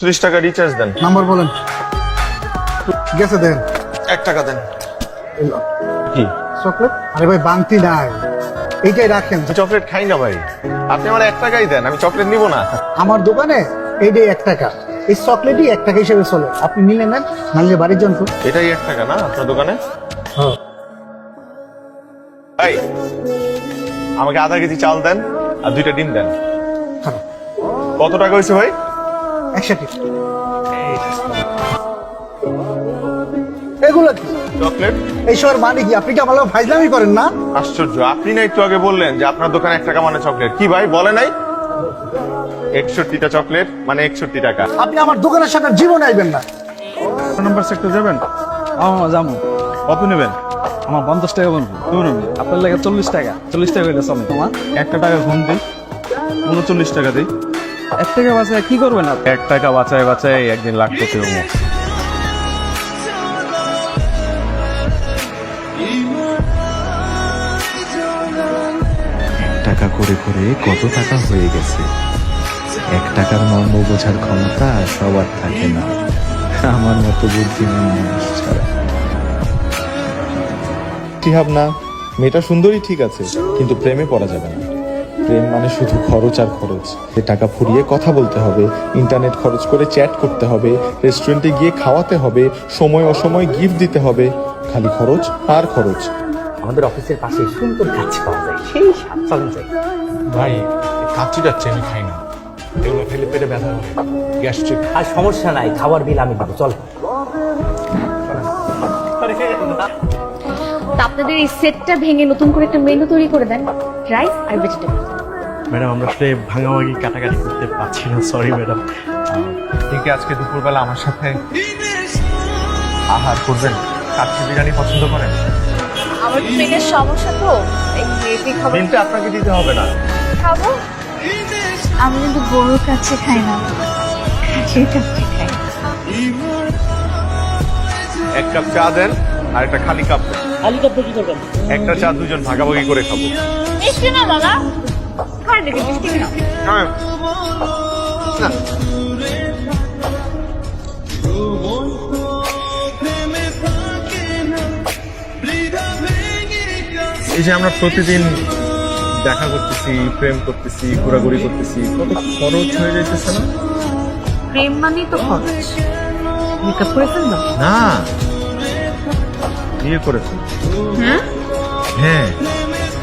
ত্রিশ টাকা রিচার্জ দেন। নাম্বার বলেন। গেছে দেন। এক টাকা দেন। কি? চকলেট? আরে ভাই বাংতি নাই। এইটাই রাখেন। চকলেট খাই না ভাই। আপনি আমার এক টাকাই দেন আমি চকলেট নিব না। আমার দোকানে এইটাই এক টাকা। এই চকলেটই এক টাকা হিসেবে চলে। আপনি নিলেন নেন নাহলে বাড়ির জন্য এটাই এক টাকা না আপনার দোকানে? হ্যাঁ। ভাই আমাকে আধা কেজি চাল দেন আর দুইটা ডিম দেন। হ্যাঁ। কত টাকা হয়েছে ভাই? একসাথে এগুলো কি? চকলেট? এইসবের মানে কি? আপনি কি আমার লগে ফাইজলামি করেন না? আশ্চর্য। আপনি না একটু আগে বললেন যে আপনার দোকানে এক টাকা মানে চকলেট। কি ভাই বলে নাই? একষট্টিটা চকলেট মানে একষট্টি টাকা। আপনি আমার দোকানের সাথে জীবন আইবেন না। নাম্বার সেক্টর যাবেন? আমার যাব। কত নেবেন? আমার পঞ্চাশ টাকা বলব ধরুন আপনার লাগে চল্লিশ টাকা। চল্লিশ টাকা হইলে চলে তোমার একটা টাকা ফোন দিই উনচল্লিশ টাকা দিই। এক টাকা বাঁচায় কি করবেন আপনি? এক টাকা বাঁচায় বাঁচায় একদিন লাখপতি হব টাকা করে করে কত টাকা হয়ে গেছে? এক টাকার মর্ম বোঝার ক্ষমতা সবার থাকে না। আমার মতো বুদ্ধিমান মানুষ ছাড়া। টিহাব মেয়েটা সুন্দরী ঠিক আছে কিন্তু প্রেমে পড়া যাবে না। প্রেম মানে শুধু খরচ আর খরচ। যে টাকা ফুরিয়ে কথা বলতে হবে ইন্টারনেট খরচ করে চ্যাট করতে হবে রেস্টুরেন্টে গিয়ে খাওয়াতে হবে সময় অসময় গিফট দিতে হবে খালি খরচ আর খরচ। আমাদের অফিসের পাশে সুন্দর গাছ পাওয়া যায় সেই স্বাদ চলেন যাই ভাই কাচ্চি যাচ্ছে আমি খাই না। এগুলো খেলে পেটে ব্যথা হবে গ্যাস্ট্রিক আর সমস্যা নাই খাবার বিল আমি দেবো চল। আপনাদের এই সেটটা ভেঙে নতুন করে একটা মেনু তৈরি করে দেন রাইস আর ভেজিটেবল ম্যাডাম আমরা আসলে ভাঙাভাঙি কাটাকাটি করতে পারছি না সরি ম্যাডাম। ঠিক আজকে দুপুরবেলা আমার সাথে আহার করবেন। কাচ্চি বিরিয়ানি পছন্দ করেন? আমার পেটের সমস্যা তো এই হেভি খাবার বিলটা আপনাকে দিতে হবে না। খাব? আমি কিন্তু গরুর কাছে খাই না। খাসির কাছে খাই। এক কাপ চা দেন আর একটা খালি কাপ দেন। খালি কাপ কি করবেন একটা চা দুজন ভাগাভাগি করে খাব। মিষ্টি না মামা খাই দেখি মিষ্টি না হ্যাঁ। এই যে আমরা প্রতিদিন দেখা করতেছি প্রেম করতেছি ঘোরাঘুরি করতেছি কত খরচ হয়ে যাইতেছে না? প্রেম মানেই তো খরচ। মেকআপ করে ফেলল না। বিয়ে করেছে হ্যাঁ? হ্যাঁ।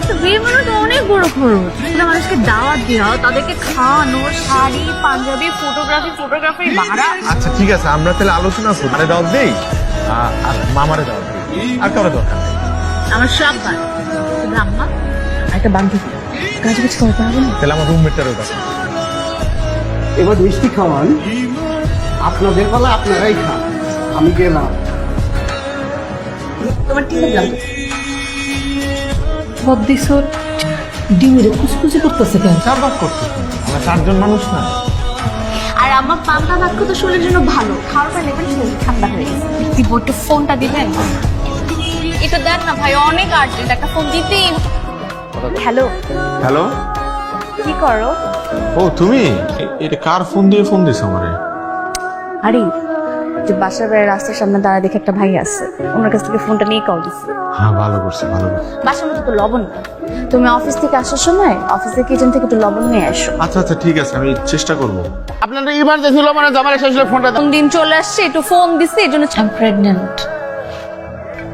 তো বিয়ে মানে তো অনেক বড় খরচ সেটা মানুষকে দাওয়াত দেওয়া তাদেরকে খাওয়ানো শাড়ি পাঞ্জাবি ফটোগ্রাফি ফটোগ্রাফি ভাড়া। আচ্ছা ঠিক আছে আমরা তাহলে আলোচনা করি। মানে দাওয়াত দেই? আর মামারে দাওয়াত দিই। আর কারও দরকার নেই। আমার সব শুধু আম্মা। আর একটা বান্ধবী। কাজ কিছু করতে হবে না? তাহলে আমার রুমমেটটারও দরকার এবার মিষ্টি খাওয়ান। আপনাদের বেলা আপনারাই খান। আমি গেলাম। তোমার ঠিক আছে সব ডিমিরে কুচকুচি করতেছে কেন? চার ভাগ করতেছি। আমরা চারজন মানুষ না। আর আমার পান্তা বাক্য তো শরীরের জন্য ভালো? খাওয়ার পর নেবেন শরীর ঠান্ডা হয়ে গেছে। একটু ফোনটা দিবেন এটা দেন না ভাই অনেক আর্জেন্ট একটা ফোন দিতেই হ্যালো। হ্যালো। কি করো? ও তুমি? এটা কার ফোন দিয়ে ফোন দিছ আমারে? আরে যে বাসার বাইরে রাস্তার সামনে দাঁড়া দেখে একটা ভাই আছে। ওনার কাছ থেকে ফোনটা নিয়ে কল দিচ্ছে হ্যাঁ ভালো করছে ভালো করছে। বাসার মধ্যে তো লবণ নেই। তুমি অফিস থেকে আসার সময় অফিসের কিচেন থেকে একটু লবণ নিয়ে আসো আচ্ছা আচ্ছা ঠিক আছে আমি চেষ্টা করব। আপনাদের ইমার্জেন্সি মানে জামাই শেষ হলে ফোনটা কোন দিন চলে আসছে একটু ফোন দিচ্ছে এই জন্য প্রেগন্যান্ট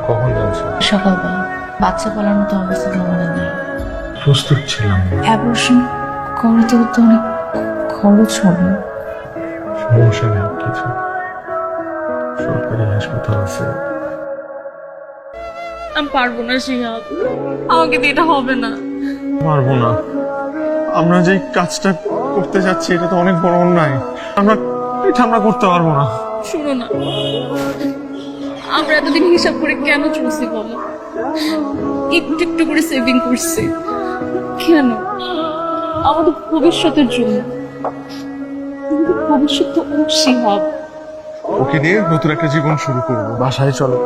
কখন জানছো সকালবেলা। বাচ্চা পালার মতো অবস্থা তোমাদের নেই। প্রস্তুত ছিলাম। অ্যাবর্শন করাতে তো অনেক খরচ হবে। সমস্যা নেই কিছু। সরকারি হাসপাতাল আছে। আমি পারব না শিহাব। আমাকে দিয়ে এটা হবে না। পারব না। আমরা যে কাজটা করতে যাচ্ছি এটা তো অনেক বড় অন্যায়। আমরা এটা আমরা করতে পারব না। শুনো না। আমরা এতদিন হিসাব করে কেন চলছি বলো? একটু একটু করে সেভিং করছি। কেন? আমাদের ভবিষ্যতের জন্য। ভবিষ্যৎ তো শিহাব। ওকে নিয়ে নতুন একটা জীবন শুরু করব। বাসায় চলো।